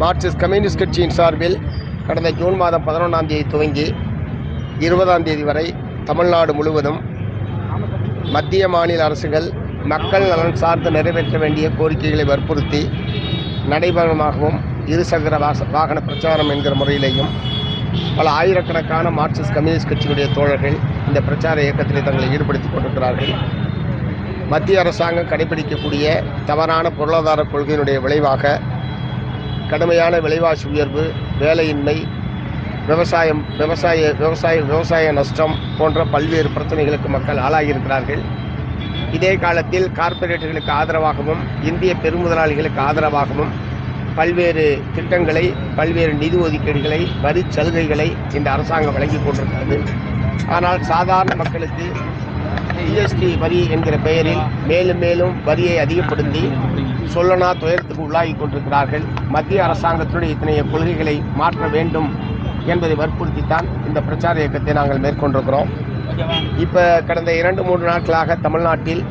Marxist communist கட்சியின் சார்பில் கடந்த ஜூன் மாதம் பதினொன்றாம் தேதி துவங்கி இருபதாம் தேதி வரை தமிழ்நாடு முழுவதும் மத்திய மாநில அரசுகள் மக்கள் நலன் சார்ந்து நிறைவேற்ற வேண்டிய கோரிக்கைகளை வற்புறுத்தி நடைபெறமாகவும் இருசக்கர வாச வாகன பிரச்சாரம் என்கிற முறையிலேயும் பல ஆயிரக்கணக்கான மார்க்சிஸ்ட் கம்யூனிஸ்ட் கட்சியினுடைய தோழர்கள் இந்த பிரச்சார இயக்கத்தில் தங்களை ஈடுபடுத்திக் கொண்டிருக்கிறார்கள். மத்திய அரசாங்கம் கடைபிடிக்கக்கூடிய தவறான பொருளாதார கொள்கையினுடைய விளைவாக கடுமையான விலைவாசி உயர்வு வேலையின்மை விவசாயம் விவசாய விவசாய விவசாய நஷ்டம் போன்ற பல்வேறு பிரச்சனைகளுக்கு மக்கள் ஆளாகியிருக்கிறார்கள். இதே காலத்தில் கார்ப்பரேட்டுகளுக்கு ஆதரவாகவும் இந்திய பெருமுதலாளிகளுக்கு ஆதரவாகவும் பல்வேறு திட்டங்களை பல்வேறு நிதி ஒதுக்கீடுகளை வரி சலுகைகளை இந்த அரசாங்கம் வழங்கி கொண்டிருக்கிறது. ஆனால் சாதாரண மக்களுக்கு ஜிஎஸ்டி வரி என்கிற பெயரில் மேலும் மேலும் வரியை அதிகப்படுத்தி சொல்லனா துயரத்துக்கு உள்ளாகி கொண்டிருக்கிறார்கள். மத்திய அரசாங்கத்தினுடைய இத்தனைய கொள்கைகளை மாற்ற வேண்டும் என்பதை வற்புறுத்தித்தான் இந்த பிரச்சார இயக்கத்தை நாங்கள் மேற்கொண்டிருக்கிறோம். இப்போ கடந்த இரண்டு மூன்று நாட்களாக தமிழ்நாட்டில்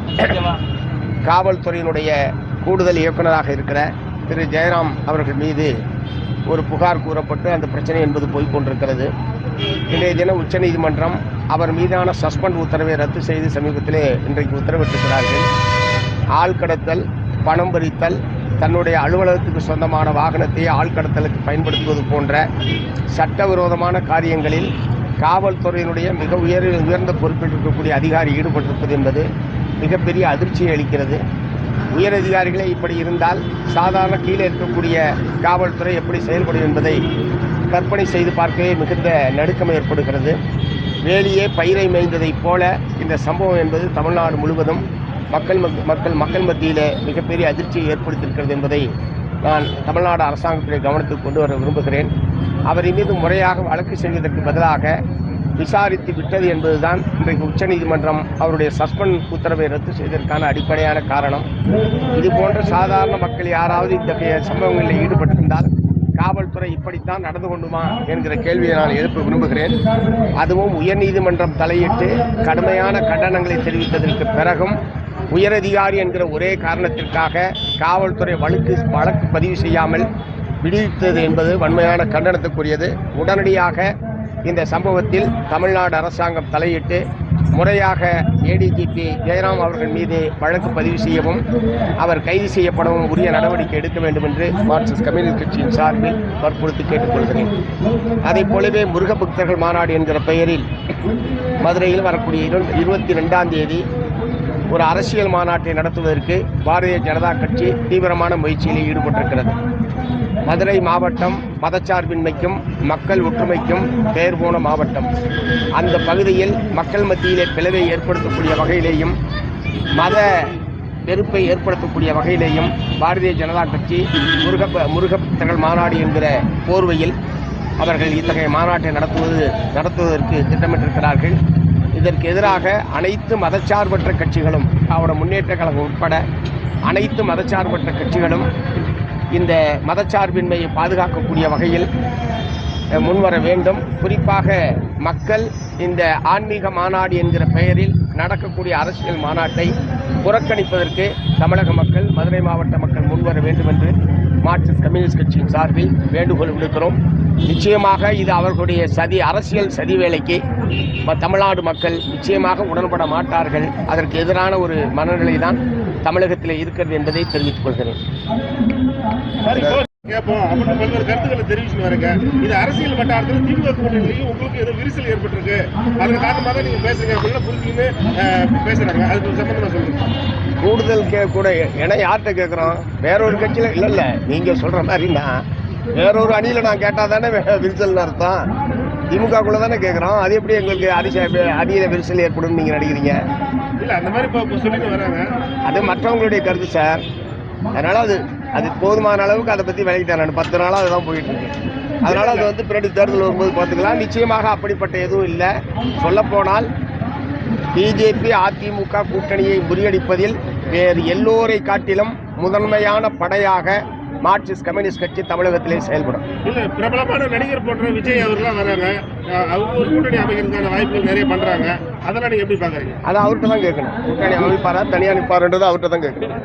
காவல்துறையினுடைய கூடுதல் இயக்குநராக இருக்கிற திரு. ஜெயராம் அவர்கள் மீது ஒரு புகார் கூறப்பட்டு அந்த பிரச்சனை என்பது போய்கொண்டிருக்கிறது இன்றைய தினம் உச்சநீதிமன்றம் அவர் மீதான சஸ்பெண்ட் உத்தரவை ரத்து செய்து சமீபத்திலே இன்றைக்கு உத்தரவிட்டிருக்கிறார்கள். ஆள் கடத்தல் பணம் பறித்தல் தன்னுடைய அலுவலகத்துக்கு சொந்தமான வாகனத்தை ஆழ்கடத்தலுக்கு பயன்படுத்துவது போன்ற சட்டவிரோதமான காரியங்களில் காவல்துறையினுடைய மிக உயர் உயர்ந்த பொறுப்பில் இருக்கக்கூடிய அதிகாரி ஈடுபட்டிருப்பது என்பது மிகப்பெரிய அதிர்ச்சியை அளிக்கிறது. உயர் அதிகாரிகளே இப்படி இருந்தால் சாதாரண கீழே இருக்கக்கூடிய காவல்துறை எப்படி செயல்படும் என்பதை கற்பனை செய்து பார்க்கவே மிகுந்த நடுக்கம் ஏற்படுகிறது. வேலியே பயிரை மேய்ந்ததைப் போல இந்த சம்பவம் என்பது தமிழ்நாடு முழுவதும் மக்கள் மக்கள் மக்கள் மத்தியிலே மிகப்பெரிய அதிர்ச்சியை ஏற்படுத்தியிருக்கிறது என்பதை நான் தமிழ்நாடு அரசாங்கத்துடைய கவனத்துக்கு கொண்டு வர விரும்புகிறேன். அவரை மீது முறையாக வழக்கு செய்வதற்கு பதிலாக விசாரித்து விட்டது என்பதுதான் இன்றைக்கு உச்சநீதிமன்றம் அவருடைய சஸ்பெண்ட் உத்தரவை ரத்து செய்வதற்கான அடிப்படையான காரணம். இது போன்ற சாதாரண மக்கள் யாராவது இத்தகைய சம்பவங்களில் ஈடுபட்டிருந்தால் காவல்துறை இப்படித்தான் நடந்து கொண்டுமா என்கிற கேள்வியை நான் எழுப்ப விரும்புகிறேன். அதுவும் உயர்நீதிமன்றம் தலையிட்டு கடுமையான கண்டனங்களை தெரிவித்ததற்கு பிறகும் உயரதிகாரி என்கிற ஒரே காரணத்திற்காக காவல்துறை வழக்கு வழக்கு பதிவு செய்யாமல் விடுவித்தது என்பது வன்மையான கண்டனத்துக்குரியது. உடனடியாக இந்த சம்பவத்தில் தமிழ்நாடு அரசாங்கம் தலையிட்டு முறையாக ஏடிஜிபி ஜெயராம் அவர்கள் மீது வழக்கு பதிவு செய்யவும் அவர் கைது செய்யப்படவும் உரிய நடவடிக்கை எடுக்க வேண்டும் என்று மார்க்சிஸ்ட் கம்யூனிஸ்ட் கட்சியின் சார்பில் வற்புறுத்தி கேட்டுக்கொள்கிறேன். அதைப் போலவே முருகபக்தர்கள் மாநாடு என்கிற பெயரில் மதுரையில் வரக்கூடிய இருபத்தி ரெண்டாம் தேதி ஒரு அரசியல் மாநாட்டை நடத்துவதற்கு பாரதிய ஜனதா கட்சி தீவிரமான முயற்சியில் ஈடுபட்டிருக்கிறது. மதுரை மாவட்டம் மதச்சார்பின்மைக்கும் மக்கள் ஒற்றுமைக்கும் பெயர் போன மாவட்டம். அந்த பகுதியில் மக்கள் மத்தியிலே பிளவை ஏற்படுத்தக்கூடிய வகையிலேயும் மத வெறுப்பை ஏற்படுத்தக்கூடிய வகையிலேயும் பாரதிய ஜனதா கட்சி முருக முருகப்பக்தர்கள் மாநாடு என்கிற போர்வையில் அவர்கள் இத்தகைய மாநாட்டை நடத்துவது நடத்துவதற்கு திட்டமிட்டிருக்கிறார்கள். இதற்கு எதிராக அனைத்து மதச்சார்பற்ற கட்சிகளும் அவரோட முன்னேற்ற கழகம் உட்பட அனைத்து மதச்சார்பற்ற கட்சிகளும் இந்த மதச்சார்பின்மையை பாதுகாக்கக்கூடிய வகையில் முன்வர வேண்டும். குறிப்பாக மக்கள் இந்த ஆன்மீக மாநாடு என்கிற பெயரில் நடக்கக்கூடிய அரசியல் மாநாட்டை புறக்கணிப்பதற்கு தமிழக மக்கள் மதுரை மாவட்ட மக்கள் முன்வர வேண்டும் என்று மார்க்சிஸ்ட் கம்யூனிஸ்ட் கட்சியின் சார்பில் வேண்டுகோள் விடுக்கிறோம். நிச்சயமாக இது அவர்களுடைய சதி அரசியல் சதி வேலைக்கு தமிழ்நாடு மக்கள் நிச்சயமாக உடன்பட மாட்டார்கள். அதற்கு எதிரான ஒரு மனநிலை தான் தமிழகத்தில் இருக்கிறது என்பதை தெரிவித்துக் கொள்கிறேன். கேட்போம். அப்படின்னு பல்வேறு கருத்துக்களை தெரிவிச்சுன்னு வரீங்க இது அரசியல் வட்டாரத்தில் திமுக கூட்டணியிலையும் உங்களுக்கு ஏதோ விரிசல் ஏற்பட்டிருக்கு. அதன் காரணமாக தான் நீங்க பேசுறீங்க அப்படின்னு புரிஞ்சுக்கின்னு அஹ், பேசுறாங்க. அதுக்கு சம்பந்தமா சொல்லுங்க. கூடுதல் கே கூட ஏன்னா யார்கிட்ட கேட்குறோம் வேறொரு கட்சியில் இல்லை இல்லை. நீங்கள் சொல்கிற மாதிரின்னா வேறொரு அணியில் நான் கேட்டால் தானே வே- விரிசல்னு அர்த்தம். திமுகக்குள்ளே தானே கேட்குறோம் அது எப்படி எங்களுக்கு அரிசி அணியில் விரிசல் ஏற்படும் நீங்கள் நினைக்கிறீங்க? இல்ல அந்த மாதிரி இப்போ சொல்லிட்டு வராங்க. அது மற்றவங்களுடைய கருத்து சார். அதனால் அது அது போதுமான அளவுக்கு அதை பற்றி விலகிட்டேன் நான். பத்து நாளாக அதுதான் போயிட்டு இருக்கு. அதனால் அது வந்து பின்னாடி தேர்தல் வரும்போது பார்த்துக்கலாம். நிச்சயமாக அப்படிப்பட்ட எதுவும் இல்லை. சொல்லப்போனால் பிஜேபி அதிமுக கூட்டணியை முறியடிப்பதில் வேறு எல்லோரை காட்டிலும் முதன்மையான படையாக மார்க்சிஸ்ட் கம்யூனிஸ்ட் கட்சி தமிழகத்திலே செயல்படும். இல்ல பிரபலமான நடிகர் போன்ற விஜய் அவர்கள்லாம் வராங்க. அவங்க ஒரு கூட்டணி அமைக்கிறதுக்கான வாய்ப்புகள் நிறைய பண்றாங்க. அதெல்லாம் நீங்க எப்படி பாக்குறீங்க அதை அவர்கிட்ட தான் கேட்கணும். கூட்டணி அமைப்பாரா தனியாக நிற்பாருன்றது அவர்கிட்ட தான் கேட்கணும்.